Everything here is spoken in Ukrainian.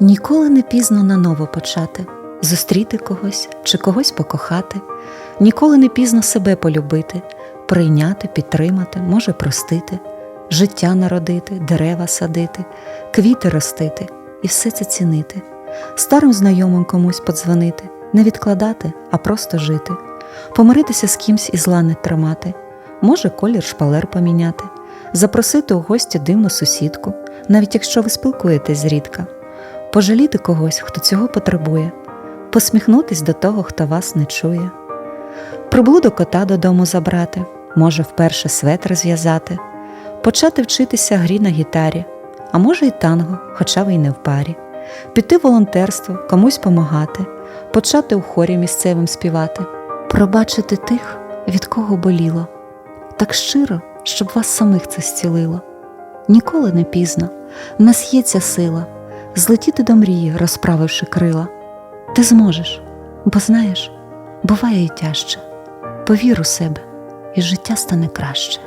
Ніколи не пізно наново почати, зустріти когось чи когось покохати, ніколи не пізно себе полюбити, прийняти, підтримати, може простити, життя народити, дерева садити, квіти ростити і все це цінити, старим знайомим комусь подзвонити, не відкладати, а просто жити, помиритися з кимсь і зла не тримати, може колір шпалер поміняти, запросити у гості дивну сусідку, навіть якщо ви спілкуєтесь зрідка пожаліти когось, хто цього потребує, посміхнутись до того, хто вас не чує, приблуду кота додому забрати, може вперше светр зв'язати, почати вчитися грі на гітарі, а може й танго, хоча ви й не в парі, піти волонтерство, комусь помагати, почати у хорі місцевим співати, пробачити тих, від кого боліло, так щиро, щоб вас самих це зцілило. Ніколи не пізно, в нас є ця сила злетіти до мрії, розправивши крила. Ти зможеш, бо знаєш, буває і тяжче. Повір у себе, і життя стане краще.